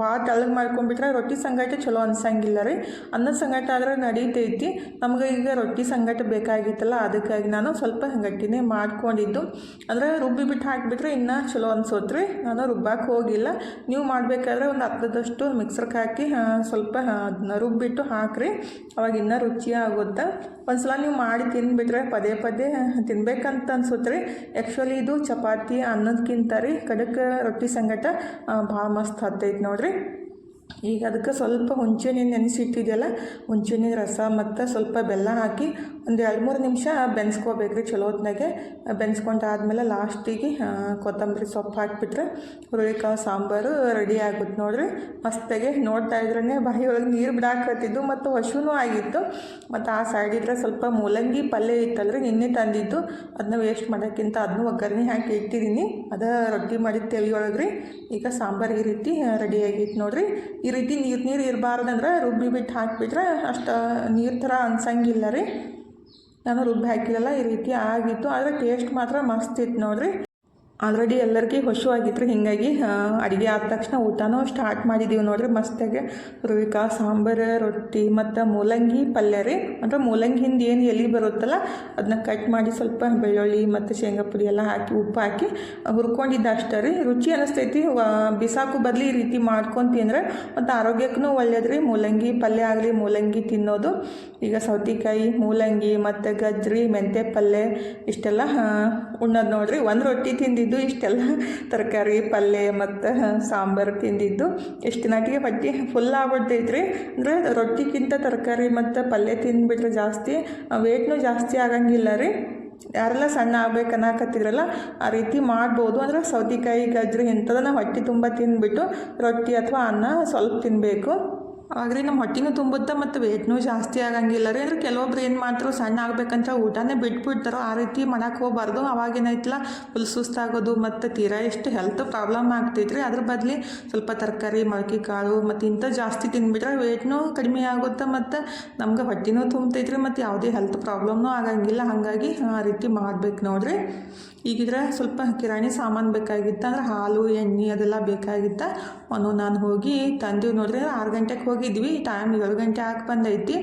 ಭಾಳ ತೆಳ್ಳಗೆ ಮಾಡ್ಕೊಂಡ್ಬಿಟ್ರೆ ರೊಟ್ಟಿ ಸಂಗಟ ಚಲೋ ಅನ್ಸಂಗಿಲ್ಲ ರೀ. ಅನ್ನ ಸಂಗಟ ಆದರೆ ನಡೀತೈತಿ. ನಮ್ಗೆ ಈಗ ರೊಟ್ಟಿ ಸಂಗಟ ಬೇಕಾಗಿತ್ತಲ್ಲ, ಅದಕ್ಕಾಗಿ ನಾನು ಸ್ವಲ್ಪ ಗಟ್ಟಿನೇ ಮಾಡ್ಕೊಂಡಿದ್ದು. ಅಂದರೆ ರುಬ್ಬಿ ಬಿಟ್ಟು ಹಾಕಿಬಿಟ್ರೆ ಇನ್ನೂ ಚಲೋ ಅನ್ಸೋತ್ರಿ. ನಾನು ರುಬ್ಬಾಕೆ ಹೋಗಿಲ್ಲ. ನೀವು ನೀವು ಮಾಡಬೇಕಾದ್ರೆ ಒಂದು ಅರ್ಧದಷ್ಟು ಮಿಕ್ಸರ್ಗೆ ಹಾಕಿ ಸ್ವಲ್ಪ ಅದನ್ನ ರುಬ್ಬಿಟ್ಟು ಹಾಕ್ರಿ. ಅವಾಗ ಇನ್ನೂ ರುಚಿ ಆಗುತ್ತೆ? ಒಂದ್ಸಲ ನೀವು ಮಾಡಿ ತಿನ್ಬಿಟ್ರೆ ಪದೇ ಪದೇ ತಿನ್ಬೇಕಂತ ಅನ್ಸುತ್ತೆ ರೀ. ಆ್ಯಕ್ಚುಲಿ ಇದು ಚಪಾತಿ ಅನ್ನೋದಕ್ಕಿಂತ ರೀ ಕಡಕ ರೊಟ್ಟಿ ಸಂಗಟ ಭಾಳ ಮಸ್ತ್ ಹತ್ತೈತೆ ನೋಡಿರಿ. ಈಗ ಅದಕ್ಕೆ ಸ್ವಲ್ಪ ಹುಂಚೆಹಣ್ಣು ನೆನೆಸಿಟ್ಟಿದೆಯಲ್ಲ, ಹುಂಚೆಹಣ್ಣಿನ ರಸ ಮತ್ತು ಸ್ವಲ್ಪ ಬೆಲ್ಲ ಹಾಕಿ ಒಂದು ಎರಡು ಮೂರು ನಿಮಿಷ ಬೆನ್ಸ್ಕೋಬೇಕ್ರಿ ಚಲೋ ಹೊತ್ನಾಗೆ ಬೆನ್ಸ್ಕೊಂಡಾದ್ಮೇಲೆ ಲಾಸ್ಟಿಗೆ ಕೊತ್ತಂಬರಿ ಸೊಪ್ಪು ಹಾಕಿಬಿಟ್ರೆ ಹುರುಳಿಕಾಳು ಸಾಂಬಾರು ರೆಡಿ ಆಗುತ್ತೆ ನೋಡಿರಿ. ಮಸ್ತಾಗೆ ನೋಡ್ತಾ ಇದ್ರೇ ಬಾಯಿ ಒಳಗೆ ನೀರು ಬಿಡಾಕತ್ತಿದ್ದು ಮತ್ತು ಹಸುನೂ ಆಗಿತ್ತು. ಮತ್ತು ಆ ಸೈಡ್ ಇದ್ರೆ ಸ್ವಲ್ಪ ಮೂಲಂಗಿ ಪಲ್ಯ ಇತ್ತಲ್ರಿ ನಿನ್ನೆ ತಂದಿದ್ದು. ಅದನ್ನ ವೇಸ್ಟ್ ಮಾಡೋಕ್ಕಿಂತ ಅದನ್ನೂ ಒಗ್ಗರಣೆ ಹಾಕಿ ಇಟ್ಟಿದ್ದೀನಿ. ಅದ ರೊಟ್ಟಿ ಮಾಡಿದ ಒಳಗೆ ರೀ ಈಗ ಸಾಂಬಾರು ಈ ರೀತಿ ರೆಡಿ ಆಗಿತ್ತು ನೋಡ್ರಿ. ಈ ರೀತಿ ನೀರು ನೀರು ಇರಬಾರ್ದಂದ್ರೆ ರುಬ್ಬಿ ಬಿಟ್ಟು ಹಾಕಿಬಿಟ್ರೆ ಅಷ್ಟು ನೀರು ಥರ ಅನ್ಸಂಗಿಲ್ಲ ರೀ. ನಾನು ರುಬ್ಬಿ ಹಾಕಿರಲ್ಲ ಈ ರೀತಿ ಆಗಿತ್ತು. ಆದರೆ ಟೇಸ್ಟ್ ಮಾತ್ರ ಮಸ್ತ್ ಇತ್ತು ನೋಡ್ರಿ. ಆಲ್ರೆಡಿ ಎಲ್ಲರಿಗೂ ಹಶು ಆಗಿತ್ತು ಹೀಗಾಗಿ ಅಡುಗೆ ಆದ ತಕ್ಷಣ ಊಟನೂ ಸ್ಟಾರ್ಟ್ ಮಾಡಿದ್ದೀವಿ ನೋಡ್ರಿ. ಮಸ್ತಾಗಿ ರುವಿಕಾ ಸಾಂಬಾರು, ರೊಟ್ಟಿ ಮತ್ತು ಮೂಲಂಗಿ ಪಲ್ಯ ರೀ. ಅಂದರೆ ಮೂಲಂಗಿಯಿಂದ ಏನು ಎಲೆ ಬರುತ್ತಲ್ಲ ಅದನ್ನ ಕಟ್ ಮಾಡಿ ಸ್ವಲ್ಪ ಬೆಳ್ಳುಳ್ಳಿ ಮತ್ತು ಶೇಂಗಾ ಪುಡಿ ಎಲ್ಲ ಹಾಕಿ, ಉಪ್ಪು ಹಾಕಿ ಹುರ್ಕೊಂಡಿದ್ದ ಅಷ್ಟೇ ರೀ. ರುಚಿ ಅನ್ನಿಸ್ತೈತಿ ಬಿಸಾಕು ಬದಲಿ ಈ ರೀತಿ ಮಾಡ್ಕೊಂಡು ತಿಂದರೆ ಮತ್ತು ಆರೋಗ್ಯಕ್ಕೂ ಒಳ್ಳೇದು ರೀ. ಮೂಲಂಗಿ ಪಲ್ಯ ಆಗಲಿ, ಮೂಲಂಗಿ ತಿನ್ನೋದು. ಈಗ ಸೌತೆಕಾಯಿ, ಮೂಲಂಗಿ ಮತ್ತು ಗಜ್ಜರಿ ಮೆಂತೆ ಪಲ್ಯ ಇಷ್ಟೆಲ್ಲ ಉಣ್ಣೋದು ನೋಡ್ರಿ. ಒಂದು ರೊಟ್ಟಿ ತಿಂದಿದ್ದು ಇಷ್ಟೆಲ್ಲ ತರಕಾರಿ ಪಲ್ಯ ಮತ್ತು ಸಾಂಬಾರು ತಿಂದಿದ್ದು. ಇಷ್ಟು ನಾಟಿಗೆ ಹೊಟ್ಟೆ ಫುಲ್ ಆಗ್ಬಿಡ್ತೈತ್ರಿ. ಅಂದರೆ ರೊಟ್ಟಿಗಿಂತ ತರಕಾರಿ ಮತ್ತು ಪಲ್ಯ ತಿಂದುಬಿಟ್ರೆ ಜಾಸ್ತಿ ವೇಟ್ನೂ ಜಾಸ್ತಿ ಆಗಂಗಿಲ್ಲ ರೀ. ಯಾರೆಲ್ಲ ಸಣ್ಣ ಆಗ್ಬೇಕು ಅನ್ನಕತ್ತಿದ್ರಲ್ಲ, ಆ ರೀತಿ ಮಾಡ್ಬೋದು. ಅಂದರೆ ಸೌತೆಕಾಯಿ, ಗಜ್ರಿ ಇಂಥದನ್ನ ಹೊಟ್ಟೆ ತುಂಬ ತಿಂದುಬಿಟ್ಟು ರೊಟ್ಟಿ ಅಥವಾ ಅನ್ನ ಸ್ವಲ್ಪ ತಿನ್ನಬೇಕು ಅವಾಗ ರೀ ನಮ್ಮ ಹೊಟ್ಟೆನೂ ತುಂಬುತ್ತೆ ಮತ್ತು ವೇಟ್ನೂ ಜಾಸ್ತಿ ಆಗಂಗಿಲ್ಲ ರೀ. ಅಂದ್ರೆ ಕೆಲವೊಬ್ರು ಏನು ಮಾಡ್ತಾರೆ ಸಣ್ಣ ಆಗ್ಬೇಕಂತ ಊಟನೇ ಬಿಟ್ಬಿಡ್ತಾರೋ, ಆ ರೀತಿ ಮಾಡಕ್ಕೆ ಹೋಗ್ಬಾರ್ದು. ಅವಾಗ ಏನಾಯ್ತಲ್ಲ ಫುಲ್ ಸುಸ್ತಾಗೋದು ಮತ್ತು ತೀರಾ ಎಷ್ಟು ಹೆಲ್ತ್ ಪ್ರಾಬ್ಲಮ್ ಆಗ್ತೈತೆ ರೀ ಅದ್ರ ಬದಲಿ ಸ್ವಲ್ಪ ತರಕಾರಿ ಮೊಳಕೆ ಕಾಳು ಮತ್ತು ಇಂಥ ಜಾಸ್ತಿ ತಿನ್ಬಿಟ್ರೆ ವೇಟ್ನೂ ಕಡಿಮೆ ಆಗುತ್ತೆ ಮತ್ತು ನಮ್ಗೆ ಹೊಟ್ಟೆನೂ ತುಂಬ್ತೈತೆ ರೀ ಮತ್ತು ಯಾವುದೇ ಹೆಲ್ತ್ ಪ್ರಾಬ್ಲಮ್ನೂ ಆಗಂಗಿಲ್ಲ. ಹಾಗಾಗಿ ಆ ರೀತಿ ಮಾಡ್ಬೇಕು ನೋಡ್ರಿ. ಈಗಿದ್ರೆ ಸ್ವಲ್ಪ ಕಿರಾಣಿ ಸಾಮಾನು ಬೇಕಾಗಿತ್ತು, ಅಂದ್ರೆ ಹಾಲು, ಎಣ್ಣೆ ಅದೆಲ್ಲ ಬೇಕಾಗಿತ್ತು. ಒಂದು ನಾನು ಹೋಗಿ ತಂದೀವಿ ನೋಡ್ರಿ, ಆರು ಗಂಟೆಗೆ ಹೋಗಿದ್ವಿ ಟೈಮ್ ಏಳು ಗಂಟೆ ಆಗಿ ಬಂದೈತಿ.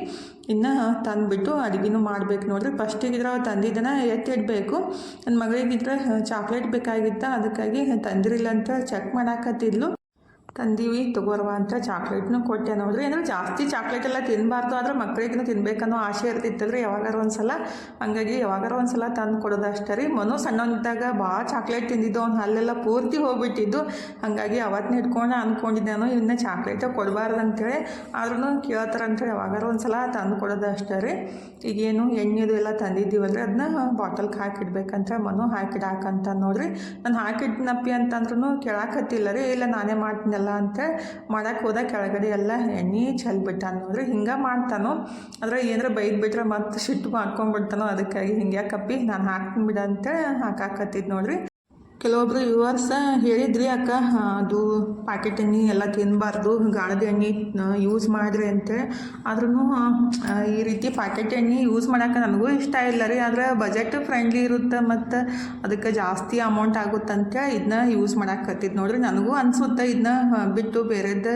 ಇನ್ನು ತಂದುಬಿಟ್ಟು ಅಡುಗೆನೂ ಮಾಡ್ಬೇಕು ನೋಡ್ರಿ. ಫಸ್ಟಿಗಿದ್ರೆ ತಂದಿದ್ದನ್ನ ಎತ್ತಿಡಬೇಕು ನನ್ನ ಮಗಳಿಗಿದ್ರೆ ಚಾಕ್ಲೇಟ್ ಬೇಕಾಗಿತ್ತು, ಅದಕ್ಕಾಗಿ ತಂದಿರಿಲ್ಲ ಅಂತ ಚೆಕ್ ಮಾಡಾಕತ್ತಿದ್ಲು. ತಂದೀವಿ ತಗೋರ್ವ ಅಂತ ಚಾಕ್ಲೇಟ್ನು ಕೊಟ್ಟೆ ನೋಡ್ರಿ ಅಂದ್ರೆ ಜಾಸ್ತಿ ಚಾಕ್ಲೇಟ್ ಎಲ್ಲ ತಿನ್ನಬಾರ್ದು ಆದ್ರೆ ಮಕ್ಕಳಿಗೂ ತಿನ್ಬೇಕನ್ನೋ ಆಸೆ ಇರ್ತಿತ್ತಲ್ರಿ ಯಾವಾಗಾರ ಒಂದ್ಸಲ. ಹಂಗಾಗಿ ಯಾವಾಗಾರ ಒಂದ್ಸಲ ತಂದು ಕೊಡೋದು ಅಷ್ಟೇ ರೀ. ಮನು ಸಣ್ಣವನಿದ್ದಾಗ ಭಾಳ ಚಾಕ್ಲೇಟ್ ತಿಂದಿದ್ದು, ಅವ್ನು ಹಲ್ಲೆಲ್ಲ ಪೂರ್ತಿ ಹೋಗ್ಬಿಟ್ಟಿದ್ದು. ಹಾಗಾಗಿ ಅವತ್ತಿನ ಹಿಡ್ಕೊಂಡು ಅಂದ್ಕೊಂಡಿದ್ದೆ ನಾನು ಇವನ್ನ ಚಾಕ್ಲೇಟ ಕೊಡಬಾರ್ದು ಅಂತೇಳಿ ಆದ್ರೂ ಕೇಳ್ತಾರೆ ಅಂತೇಳಿ ಯಾವಾಗಾರ ಒಂದ್ಸಲ ತಂದು ಕೊಡೋದು ಅಷ್ಟೇ ರೀ. ಈಗೇನು ಎಣ್ಣೆದು ಎಲ್ಲ ತಂದಿದ್ದೀವಲ್ರಿ ಅದನ್ನ ಬಾಟಲ್ಗೆ ಹಾಕಿಡ್ಬೇಕಂತ ಮನು ಹಾಕಿಡಾಕಂತ ನೋಡ್ರಿ. ನಾನು ಹಾಕಿಡ್ನಪ್ಪಿ ಅಂತಂದ್ರೂ ಕೇಳಾಕತ್ತಿಲ್ಲ ರೀ. ಇಲ್ಲ ನಾನೇ ಮಾಡ್ತೀನಲ್ಲ ಅಂತ ಮಾಡಕ್ಕೆ ಹೋದ ಕೆಳಗಡೆ ಎಲ್ಲ ಎಣ್ಣೆ ಚೆಲ್ಬಿಟ್ಟಾನ ಅಂದರೆ ಹಿಂಗೆ ಮಾಡ್ತಾನೋ, ಅದ್ರಾಗ ಏನಾರ ಬೈದು ಬಿಟ್ರೆ ಮತ್ತೆ ಸಿಟ್ಟು ಮಾಡ್ಕೊಂಡ್ಬಿಡ್ತಾನೋ, ಅದಕ್ಕಾಗಿ ಹಿಂಗೆ ಕಪ್ಪಿ ನಾನು ಹಾಕ್ತೀನಿ ಬಿಡ ಅಂತ ಹಾಕಾಕತ್ತಿದ್ದು ನೋಡ್ರಿ. ಕೆಲವೊಬ್ರು ಯುವರ್ಸ ಹೇಳಿದ್ರಿ ಅಕ್ಕ ಅದು ಪ್ಯಾಕೆಟ್ ಎಣ್ಣೆ ಎಲ್ಲ ತಿನ್ನಬಾರ್ದು ಗಾಣದ ಎಣ್ಣೆ ಯೂಸ್ ಮಾಡಿರಿ ಅಂತೇಳಿ ಆದ್ರೂ ಈ ರೀತಿ ಪ್ಯಾಕೆಟ್ ಎಣ್ಣೆ ಯೂಸ್ ಮಾಡೋಕೆ ನನಗೂ ಇಷ್ಟ ಇಲ್ಲ ರೀ. ಆದರೆ ಬಜೆಟ್ ಫ್ರೆಂಡ್ಲಿ ಇರುತ್ತೆ ಮತ್ತು ಅದಕ್ಕೆ ಜಾಸ್ತಿ ಅಮೌಂಟ್ ಆಗುತ್ತೆ ಅಂತೇಳಿ ಇದನ್ನ ಯೂಸ್ ಮಾಡಾಕತ್ತಿದ್ದು ನೋಡ್ರಿ. ನನಗೂ ಅನಿಸುತ್ತೆ ಇದನ್ನ ಬಿಟ್ಟು ಬೇರೆದ್ದು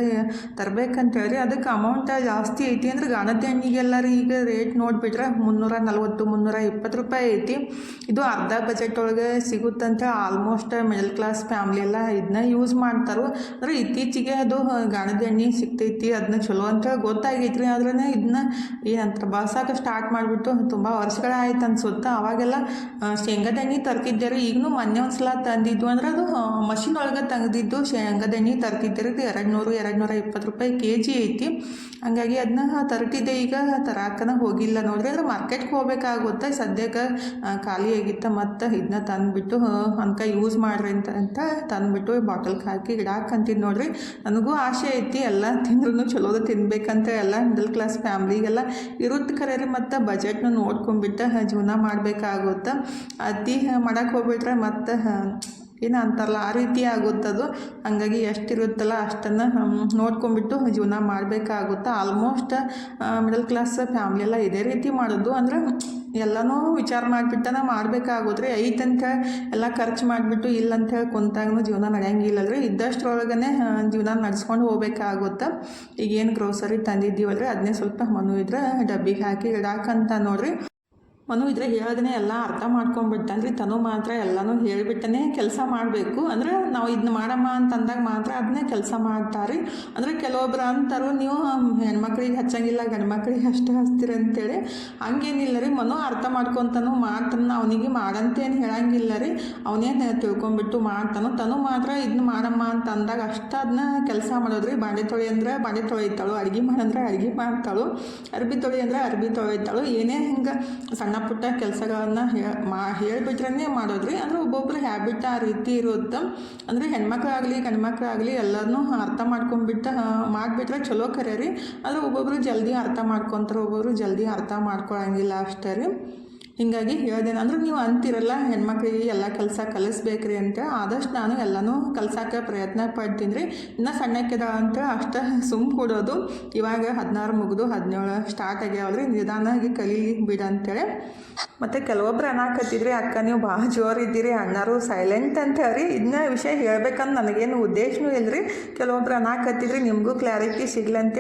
ತರಬೇಕಂತೇಳಿ ಅದಕ್ಕೆ ಅಮೌಂಟ್ ಜಾಸ್ತಿ ಐತಿ ಅಂದ್ರೆ ಗಾಣದ ಎಣ್ಣೆಗೆಲ್ಲ ರೀ ಈಗ ರೇಟ್ ನೋಡಿಬಿಟ್ರೆ ಮುನ್ನೂರ ನಲ್ವತ್ತು, ಮುನ್ನೂರ ಇಪ್ಪತ್ತು ರೂಪಾಯಿ ಐತಿ. ಇದು ಅರ್ಧ ಬಜೆಟ್ ಒಳಗೆ ಸಿಗುತ್ತಂತ ಆಲ್ಮೋಸ್ಟ್ ಮಿಡಲ್ ಕ್ಲಾಸ್ ಫ್ಯಾಮ್ಲಿ ಎಲ್ಲ ಇದನ್ನ ಯೂಸ್ ಮಾಡ್ತಾರೋ ಅಂದರೆ ಇತ್ತೀಚೆಗೆ ಅದು ಗಾಣದ ಎಣ್ಣೆ ಸಿಗ್ತೈತಿ ಅದನ್ನ ಚಲೋ ಅಂತ ಗೊತ್ತಾಗೈತಿ ರೀ ಆದ್ರೆ ಇದನ್ನ ಏನಂತಾರೆ ಬಳಸಕ್ಕೆ ಸ್ಟಾರ್ಟ್ ಮಾಡಿಬಿಟ್ಟು ತುಂಬ ವರ್ಷಗಳಾಯ್ತು ಅನ್ಸುತ್ತೆ. ಅವಾಗೆಲ್ಲ ಶೇಂಗದ ಎಣ್ಣೆ ತರ್ತಿದ್ದೆ ರೀ ಮೊನ್ನೆ ಒಂದು ಸಲ ತಂದಿದ್ದು ಅಂದ್ರೆ ಅದು ಮಷಿನ್ ಒಳಗೆ ತಂದಿದ್ದು ಶೇಂಗದ ಎಣ್ಣೆ ತರ್ತಿದ್ದೆ ರೀ ಎರಡು ನೂರು ಎರಡು ನೂರ ಇಪ್ಪತ್ತು ರೂಪಾಯಿ ಕೆ ಜಿ ಐತಿ. ಹಂಗಾಗಿ ಅದನ್ನ ತರ್ತಿದ್ದೆ. ಈಗ ತರಾಕನ ಹೋಗಿಲ್ಲ ನೋಡ್ರಿ. ಅಂದ್ರೆ ಮಾರ್ಕೆಟ್ಗೆ ಹೋಗ್ಬೇಕಾಗುತ್ತೆ. ಸದ್ಯಕ್ಕೆ ಖಾಲಿ ಆಗಿತ್ತು ಮತ್ತು ಇದನ್ನ ತಂದುಬಿಟ್ಟು ಅನ್ಕ ಯೂಸ್ ಮಾಡ್ರಿ ಅಂತ ಅಂತ ತಂದುಬಿಟ್ಟು ಬಾಟಲ್ಗೆ ಹಾಕಿ ಇಡಾಕಂತೀನಿ ನೋಡ್ರಿ. ನನಗೂ ಆಸೆ ಐತಿ, ಎಲ್ಲ ತಿಂದ್ರೂ ಚಲೋದ ತಿನ್ಬೇಕಂತ ಎಲ್ಲ ಮಿಡಲ್ ಕ್ಲಾಸ್ ಫ್ಯಾಮ್ಲಿಗೆಲ್ಲ ಇರುತ್ತೆ ಖರೆ ರೀ ಮತ್ತು ಬಜೆಟ್ನ ನೋಡ್ಕೊಂಬಿಟ್ಟು ಜೀವನ ಮಾಡಬೇಕಾಗುತ್ತೆ. ಅತಿ ಮಾಡಕ್ಕೆ ಹೋಗ್ಬಿಟ್ರೆ ಮತ್ತು ಏನು ಅಂತಾರಲ್ಲ, ಆ ರೀತಿ ಆಗುತ್ತದು. ಹಂಗಾಗಿ ಎಷ್ಟಿರುತ್ತಲ್ಲ ಅಷ್ಟನ್ನು ನೋಡ್ಕೊಂಬಿಟ್ಟು ಜೀವನ ಮಾಡಬೇಕಾಗುತ್ತೆ. ಆಲ್ಮೋಸ್ಟ್ ಮಿಡಲ್ ಕ್ಲಾಸ್ ಫ್ಯಾಮ್ಲಿ ಎಲ್ಲ ಇದೇ ರೀತಿ ಮಾಡೋದು ಅಂದರೆ ಎಲ್ಲನೂ ವಿಚಾರ ಮಾಡಿಬಿಟ್ಟನ ಮಾಡಬೇಕಾಗೋದ್ರೆ ಐತಂತ ಎಲ್ಲ ಖರ್ಚು ಮಾಡಿಬಿಟ್ಟು ಇಲ್ಲಂತ ಹೇಳಿ ಕುಂತಾಗೂ ಜೀವನ ನಡೆಯಂಗಿಲ್ಲ ಇದ್ದಷ್ಟರೊಳಗನೆ ಇದ್ದಷ್ಟ್ರೊಳಗನೆ ಜೀವನ ನಡೆಸ್ಕೊಂಡು ಹೋಗ್ಬೇಕಾಗುತ್ತೆ. ಈಗೇನು ಗ್ರೋಸರಿ ತಂದಿದ್ದೀವಲ್ರಿ ಅದನ್ನೇ ಸ್ವಲ್ಪ ಮನು ಇದ್ರೆ ಡಬ್ಬಿಗೆ ಹಾಕಿ ಇಡಾಕಂತ ನೋಡ್ರಿ. ಮನು ಇದ್ರೆ ಹೇಳೋದನ್ನೇ ಎಲ್ಲ ಅರ್ಥ ಮಾಡ್ಕೊಂಡ್ಬಿಟ್ಟನ್ರಿ. ತನು ಮಾತ್ರ ಎಲ್ಲನೂ ಹೇಳಿಬಿಟ್ಟನೇ ಕೆಲಸ ಮಾಡಬೇಕು. ಅಂದ್ರೆ ನಾವು ಇದನ್ನ ಮಾಡಮ್ಮ ಅಂತ ಅಂದಾಗ ಮಾತ್ರ ಅದನ್ನೇ ಕೆಲಸ ಮಾಡ್ತಾರೆ ಅಂದರೆ ಕೆಲವೊಬ್ರು ಅಂತಾರು ನೀವು ಹೆಣ್ಮಕ್ಳಿಗೆ ಹಚ್ಚಂಗಿಲ್ಲ, ಗಂಡ್ಮಕ್ಳಿಗೆ ಅಷ್ಟೇ ಹಚ್ತೀರ ಅಂತೇಳಿ ಹಂಗೇನಿಲ್ಲ ರೀ ಮನು ಅರ್ಥ ಮಾಡ್ಕೊತಾನು ಮಾಡ್ತಾನ, ಅವನಿಗೆ ಮಾಡಂತೇನು ಹೇಳಂಗಿಲ್ಲ ರೀ ಅವನೇ ತಿಳ್ಕೊಂಬಿಟ್ಟು ಮಾಡ್ತಾನು. ತನು ಮಾತ್ರ ಇದನ್ನ ಮಾಡಮ್ಮ ಅಂತ ಅಂದಾಗ ಅಷ್ಟು ಅದನ್ನ ಕೆಲಸ ಮಾಡೋದ್ರಿ. ಬಾಂಡೆ ತೊಳಿ ಅಂದ್ರೆ ಬಾಂಡೆ ತೊಳಿತಾಳು, ಅಡುಗೆ ಮಾಡಂದ್ರೆ ಅಡುಗೆ ಮಾಡ್ತಾಳು, ಅರ್ಬಿ ತೊಳಿ ಅಂದ್ರೆ ಅರ್ಬಿ ತೊಳಿತಾಳು. ಏನೇ ಹಿಂಗೆ ಸಣ್ಣ ಪುಟ್ಟ ಕೆಲಸಗಳನ್ನ ಮಾ ಹೇಳಿಬಿಟ್ರೇ ಮಾಡೋದ್ರಿ. ಅಂದ್ರೆ ಒಬ್ಬೊಬ್ರು ಹ್ಯಾಬಿಟ್ ಆ ರೀತಿ ಇರುತ್ತೆ ಅಂದರೆ ಹೆಣ್ಮಕ್ಳಾಗಲಿ, ಗಂಡ್ಮಕ್ಳಾಗಲಿ ಎಲ್ಲರನ್ನೂ ಅರ್ಥ ಮಾಡ್ಕೊಂಡ್ಬಿಟ್ಟು ಮಾಡಿಬಿಟ್ರೆ ಚಲೋ ಕರೆ ರೀ. ಆದರೆ ಒಬ್ಬೊಬ್ರು ಜಲ್ದಿ ಅರ್ಥ ಮಾಡ್ಕೊತಾರೆ, ಒಬ್ಬೊಬ್ರು ಜಲ್ದಿ ಅರ್ಥ ಮಾಡ್ಕೊಳಂಗಿಲ್ಲ ಅಷ್ಟೇ ರೀ. ಹಿಂಗಾಗಿ ಹೇಳ್ದೇನೆ, ಅಂದ್ರೆ ನೀವು ಅಂತಿರಲ್ಲ, ಹೆಣ್ಮಕ್ಳಿಗೆ ಎಲ್ಲ ಕೆಲಸ ಕಲಿಸ್ಬೇಕ್ರಿ ಅಂತ. ಆದಷ್ಟು ನಾನು ಎಲ್ಲನೂ ಕಲ್ಸಕ್ಕೆ ಪ್ರಯತ್ನ ಪಡ್ತೀನಿ. ರೀ ಇನ್ನೂ ಸಣ್ಣಕ್ಕಿದ ಅಂತ ಅಷ್ಟು ಸುಮ್ ಕೊಡೋದು. ಇವಾಗ ಹದಿನಾರು ಮುಗಿದು ಹದಿನೇಳು ಸ್ಟಾರ್ಟ್ ಆಗ್ಯಾವಲ್ರಿ. ನಿಧಾನಾಗಿ ಕಲೀಲಿ ಬಿಡ ಅಂತೇಳಿ. ಮತ್ತು ಕೆಲವೊಬ್ರು ಅನ್ನಾಕತ್ತಿದ್ರಿ ಅಕ್ಕ, ನೀವು ಭಾಳ ಜೋರು ಇದ್ದೀರಿ ಅಣ್ಣಾರು ಸೈಲೆಂಟ್ ಅಂತ ಹೇಳಿ ಇದನ್ನ ವಿಷಯ ಹೇಳ್ಬೇಕಂತ ನನಗೇನು ಉದ್ದೇಶನೂ ಇಲ್ಲರಿ ಕೆಲವೊಬ್ರು ಅನ್ನಕತ್ತಿದ್ರಿ ನಿಮಗೂ ಕ್ಲಾರಿಟಿ ಸಿಗ್ಲಿ ಅಂತ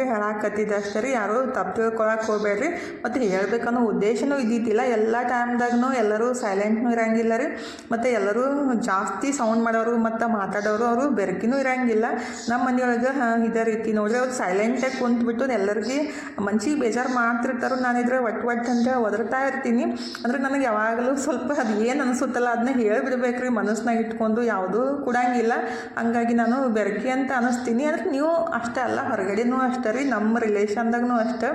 ಅಷ್ಟೇ ರೀ. ಯಾರೂ ತಪ್ಪು ತಿಳ್ಕೊಳಕ್ಕೆ ಹೋಗ್ಬೇಡ್ರಿ. ಮತ್ತು ಹೇಳ್ಬೇಕನ್ನೋ ಉದ್ದೇಶನೂ ಇದ್ದಿದ್ದಿಲ್ಲ. ಎಲ್ಲ ಟೈಮ್ದಾಗೂ ಎಲ್ಲರೂ ಸೈಲೆಂಟ್ನೂ ಇರೋಂಗಿಲ್ಲ ರೀ. ಮತ್ತು ಎಲ್ಲರೂ ಜಾಸ್ತಿ ಸೌಂಡ್ ಮಾಡೋರು ಮತ್ತು ಮಾತಾಡೋರು ಅವರು ಬೆರಕಿನೂ ಇರಂಗಿಲ್ಲ. ನಮ್ಮ ಮನೆಯೊಳಗೆ ಇದೇ ರೀತಿ ನೋಡಿದ್ರೆ ಅವ್ರು ಸೈಲೆಂಟಾಗಿ ಕುಂತ್ಬಿಟ್ಟು ಎಲ್ಲರಿಗೆ ಮನ್ಸಿಗೆ ಬೇಜಾರು ಮಾಡ್ತಿರ್ತಾರೋ ನಾನಿದ್ರೆ ಒಟ್ಟು ಒಟ್ಟು ಅಂತ ಒದರ್ತಾ ಇರ್ತೀನಿ. ಅಂದರೆ ನನಗೆ ಯಾವಾಗಲೂ ಸ್ವಲ್ಪ ಅದು ಏನು ಅನಿಸುತ್ತಲ್ಲ ಅದನ್ನ ಹೇಳಿಬಿಡ್ಬೇಕು ರೀ ಮನಸ್ಸಿನಾಗ ಇಟ್ಕೊಂಡು ಯಾವುದೂ ಕೊಡಂಗಿಲ್ಲ. ಹಂಗಾಗಿ ನಾನು ಬೆರಕಿ ಅಂತ ಅನಿಸ್ತೀನಿ. ಅಂದ್ರೆ ನೀವು ಅಷ್ಟೇ ಅಲ್ಲ, ಹೊರಗಡೆನೂ ಅಷ್ಟೇ ರೀ ನಮ್ಮ ರಿಲೇಷನ್ದಾಗೂ ಅಷ್ಟೇ.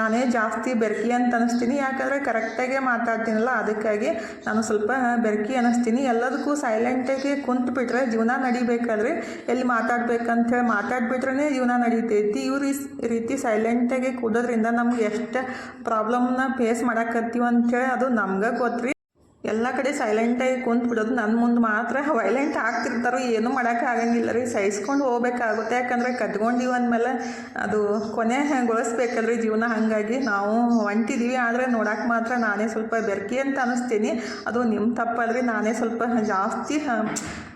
ನಾನೇ ಜಾಸ್ತಿ ಬೆರಕಿ ಅಂತ ಅನಿಸ್ತೀನಿ. ಯಾಕಂದರೆ ಕರೆಕ್ಟಾಗೆ ಮಾತಾಡ್ತೀನಲ್ಲ, ಅದಕ್ಕಾಗಿ ನಾನು ಸ್ವಲ್ಪ ಬೆರಕಿ ಅನ್ನಿಸ್ತೀನಿ. ಎಲ್ಲದಕ್ಕೂ ಸೈಲೆಂಟಾಗಿ ಕುಂತು ಬಿಟ್ರೆ ಜೀವನ ನಡಿಬೇಕಾದ್ರೆ ಎಲ್ಲಿ ಮಾತಾಡ್ಬೇಕಂತೇಳಿ ಮಾತಾಡ್ಬಿಟ್ರೆ ಜೀವನ ನಡೀತೈತಿ. ಇವ್ರು ಈ ರೀತಿ ಸೈಲೆಂಟಾಗಿ ಕೂಡೋದ್ರಿಂದ ನಮ್ಗೆ ಎಷ್ಟು ಪ್ರಾಬ್ಲಮ್ನ ಫೇಸ್ ಮಾಡಾಕತ್ತೀವಿ ಅದು ನಮ್ಗೆ ಗೊತ್ತು ಎಲ್ಲ ಕಡೆ ಸೈಲೆಂಟಾಗಿ ಕುಂತು ಬಿಡೋದು ನನ್ನ ಮುಂದೆ ಮಾತ್ರ ವೈಲೆಂಟ್ ಆಗ್ತಿರ್ತಾರೋ ಏನು ಮಾಡೋಕೆ ಆಗಂಗಿಲ್ಲ ರೀ. ಸಹಿಸ್ಕೊಂಡು ಹೋಗ್ಬೇಕಾಗುತ್ತೆ. ಯಾಕಂದರೆ ಕದ್ಕೊಂಡಿವಿ ಅಂದಮೇಲೆ ಅದು ಕೊನೆಗೊಳಿಸ್ಬೇಕಲ್ರಿ ಜೀವನ ಹಾಗಾಗಿ. ನಾವು ಹೊಂಟಿದ್ದೀವಿ ಆದರೆ ನೋಡೋಕೆ ಮಾತ್ರ ನಾನೇ ಸ್ವಲ್ಪ ಬೆರ್ಕಿ ಅಂತ ಅನ್ನಿಸ್ತೀನಿ ಅದು ನಿಮ್ಮ ತಪ್ಪಲ್ರಿ. ನಾನೇ ಸ್ವಲ್ಪ ಜಾಸ್ತಿ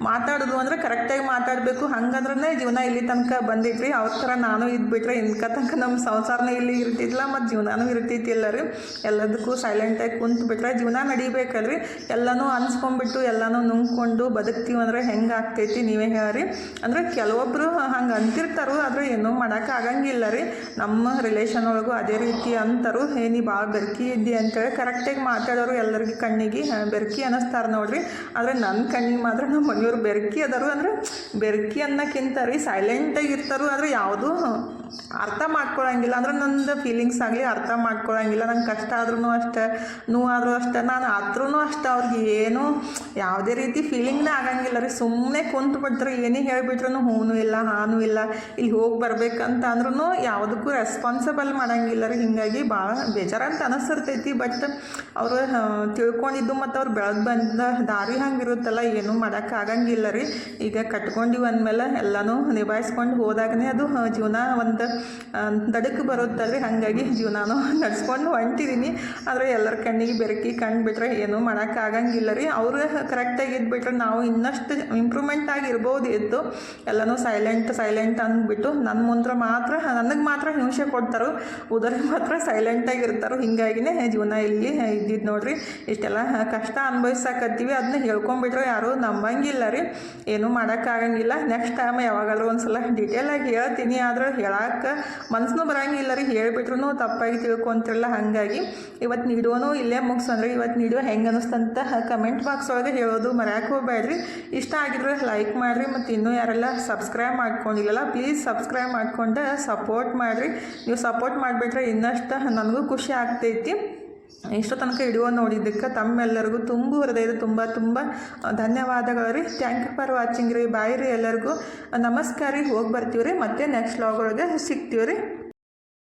ಮಾತಾಡೋದು ಅಂದರೆ ಕರೆಕ್ಟಾಗಿ ಮಾತಾಡಬೇಕು. ಹಂಗಂದ್ರೆ ಜೀವನ ಇಲ್ಲಿ ತನಕ ಬಂದಿದ್ರಿ ಅವ್ರ ಥರ ನಾನು ಇದ್ಬಿಟ್ರೆ ಇನ್ಕ ತನಕ ನಮ್ಮ ಸಂಸಾರನೇ ಇಲ್ಲಿ ಇರ್ತಿದ್ದಿಲ್ಲ ಮತ್ತು ಜೀವನನೂ ಇರ್ತಿದ್ದಿಲ್ಲ ರೀ. ಎಲ್ಲದಕ್ಕೂ ಸೈಲೆಂಟಾಗಿ ಕುಂತು ಬಿಟ್ರೆ ಜೀವನ ನಡಿಬೇಕಲ್ರಿ. ಎಲ್ಲನೂ ಅನ್ಸ್ಕೊಂಡ್ಬಿಟ್ಟು, ಎಲ್ಲನೂ ನುಂಗ್ಕೊಂಡು ಬದುಕ್ತೀವಿ ಅಂದರೆ ಹೆಂಗೆ ಆಗ್ತೈತಿ ನೀವೇ ಹೇಳ್ರಿ. ಅಂದರೆ ಕೆಲವೊಬ್ಬರು ಹಂಗೆ ಅಂತಿರ್ತಾರೋ ಆದರೆ ಏನೂ ಮಾಡೋಕೆ ಆಗಂಗಿಲ್ಲ ರೀ. ನಮ್ಮ ರಿಲೇಷನ್ ಒಳಗೂ ಅದೇ ರೀತಿ ಅಂತಾರು. ನೀ ಭಾಳ ಬೆರ್ಕಿ ಇದ್ದಿ ಅಂತೇಳಿ ಕರೆಕ್ಟಾಗಿ ಮಾತಾಡೋರು ಎಲ್ಲರಿಗೆ ಕಣ್ಣಿಗೆ ಬೆರ್ಕಿ ಅನ್ನಿಸ್ತಾರೆ ನೋಡ್ರಿ. ಆದರೆ ನನ್ನ ಕಣ್ಣಿಗೆ ಮಾತ್ರ ನಮ್ಮ ಮನೆಯವ್ರು ಬೆರ್ಕಿ ಅದರು. ಅಂದರೆ ಬೆರ್ಕಿ ಅನ್ನೋಕ್ಕಿಂತ ರೀ ಸೈಲೆಂಟಾಗಿ ಇರ್ತಾರೋ. ಆದರೆ ಯಾವುದೂ ಅರ್ಥ ಮಾಡ್ಕೊಳಂಗಿಲ್ಲ. ಅಂದ್ರೆ ನಂದು ಫೀಲಿಂಗ್ಸ್ ಆಗಲಿ ಅರ್ಥ ಮಾಡ್ಕೊಳ್ಳೋಂಗಿಲ್ಲ ನಂಗೆ ಕಷ್ಟ ಆದ್ರೂ ಅಷ್ಟೇ, ನೋವಾದರೂ ಅಷ್ಟೇ. ನಾನು ಆದ್ರೂ ಅಷ್ಟೇ ಅವ್ರಿಗೆ ಏನು ಯಾವುದೇ ರೀತಿ ಫೀಲಿಂಗ್ನೇ ಆಗಂಗಿಲ್ಲ ರೀ. ಸುಮ್ಮನೆ ಕುಂತು ಬಿಟ್ರೆ ಏನೇ ಹೇಳಿಬಿಟ್ರು ಹೂನು ಇಲ್ಲ, ಹಾನು ಇಲ್ಲ, ಇಲ್ಲಿ ಹೋಗಿ ಬರ್ಬೇಕಂತ ಅಂದ್ರೂ ಯಾವುದಕ್ಕೂ ರೆಸ್ಪಾನ್ಸಿಬಲ್ ಮಾಡಂಗಿಲ್ಲ ರೀ. ಹೀಗಾಗಿ ಭಾಳ ಬೇಜಾರಂತ ಅನಿಸಿರ್ತೈತಿ ಬಟ್ ಅವರು ತಿಳ್ಕೊಂಡಿದ್ದು ಮತ್ತು ಅವ್ರು ಬೆಳೆದು ಬಂದ ದಾರಿ ಹಂಗೆ ಇರುತ್ತಲ್ಲ ಏನೂ ಮಾಡೋಕ್ಕೆ ಆಗಂಗಿಲ್ಲ ರೀ. ಈಗ ಕಟ್ಕೊಂಡಿವಿ ಅಂದಮೇಲೆ ಎಲ್ಲನೂ ನಿಭಾಯಿಸ್ಕೊಂಡು ಹೋದಾಗನೇ ಅದು ಜೀವನ ಒಂದು ದಡಕ್ಕೆ ಬರುತ್ತಲ್ರಿ. ಹಾಗಾಗಿ ಜೀವನಾನು ನಡ್ಸ್ಕೊಂಡು ಹೊಂಟಿದ್ದೀನಿ ಆದರೆ ಎಲ್ಲರ ಕಣ್ಣಿಗೆ ಬೆರಕಿ ಕಂಡುಬಿಟ್ರೆ ಏನೂ ಮಾಡೋಕ್ಕಾಗಂಗಿಲ್ಲ ರೀ. ಅವರು ಕರೆಕ್ಟಾಗಿ ಇದ್ಬಿಟ್ರೆ ನಾವು ಇನ್ನಷ್ಟು ಇಂಪ್ರೂವ್ಮೆಂಟ್ ಆಗಿರ್ಬೋದು ಇತ್ತು ಎಲ್ಲನೂ ಸೈಲೆಂಟ್ ಸೈಲೆಂಟ್ ಅಂದ್ಬಿಟ್ಟು ನನ್ನ ಮುಂದೆ ಮಾತ್ರ, ನನಗೆ ಮಾತ್ರ ಹಿಂಸೆ ಕೊಡ್ತಾರೋ, ಉದರಿಗೆ ಮಾತ್ರ ಸೈಲೆಂಟಾಗಿ ಇರ್ತಾರೆ, ಹಿಂಗಾಗಿನೇ ಜೀವನ ಇಲ್ಲಿ ಇದ್ದಿದ್ದು ನೋಡ್ರಿ. ಇಷ್ಟೆಲ್ಲ ಕಷ್ಟ ಅನುಭವಿಸಕತ್ತೀವಿ ಅದನ್ನ ಹೇಳ್ಕೊಂಬಿಟ್ರೆ ಯಾರೂ ನಂಬಂಗಿಲ್ಲ ರೀ. ಏನೂ ಮಾಡೋಕ್ಕಾಗಂಗಿಲ್ಲ. ನೆಕ್ಸ್ಟ್ ಟೈಮ್ ಯಾವಾಗಾದ್ರೂ ಒಂದು ಸಲ ಡೀಟೇಲಾಗಿ ಹೇಳ್ತೀನಿ. ಆದ್ರೆ ಹೇಳಕ್ಕೆ ಮನ್ಸೂ ಬರೋಂಗಿಲ್ಲ ರೀ. ಹೇಳಿಬಿಟ್ರು ತಪ್ಪಾಗಿ ತಿಳ್ಕೊಂತಿರಲ್ಲ. ಹಾಗಾಗಿ ಇವತ್ತು ನೀಡೋನು ಇಲ್ಲೇ ಮುಗಿಸಂದ್ರೆ ಇವತ್ತು ನೀಡೋ ಹೆಂಗೆ ಅನ್ನಿಸ್ತಂತ ಕಮೆಂಟ್ ಬಾಕ್ಸ್ ಒಳಗೆ ಹೇಳೋದು ಮರ್ಯಾಕೆ ಹೋಗ್ಬೇಡ್ರಿ. ಇಷ್ಟ ಆಗಿದ್ರೆ ಲೈಕ್ ಮಾಡಿರಿ ಮತ್ತು ಇನ್ನೂ ಯಾರೆಲ್ಲ ಸಬ್ಸ್ಕ್ರೈಬ್ ಮಾಡ್ಕೊಂಡಿಲ್ಲಲ್ಲ ಪ್ಲೀಸ್ ಸಬ್ಸ್ಕ್ರೈಬ್ ಮಾಡಿಕೊಂಡು ಸಪೋರ್ಟ್ ಮಾಡಿರಿ. ನೀವು ಸಪೋರ್ಟ್ ಮಾಡಿಬಿಟ್ರೆ ಇನ್ನಷ್ಟು ನನಗೂ ಖುಷಿ ಆಗ್ತೈತಿ. ಇಷ್ಟು ತನಕ ವಿಡಿಯೋ ನೋಡಿದ್ದಕ್ಕೆ ತಮ್ಮೆಲ್ಲರಿಗೂ ತುಂಬ ಹೃದಯದ ತುಂಬ ತುಂಬ ಧನ್ಯವಾದಗಳು ರೀ ಥ್ಯಾಂಕ್ ಯು ಫಾರ್ ವಾಚಿಂಗ್ ರೀ. ಬಾಯ್ ರೀ ಎಲ್ಲರಿಗೂ. ನಮಸ್ಕಾರ ರೀ. ಹೋಗಿ ಬರ್ತೀವಿ ರೀ ಮತ್ತೆ ನೆಕ್ಸ್ಟ್ ಲಾಗ್ ಒಳಗೆ ಸಿಗ್ತೀವಿ ರೀ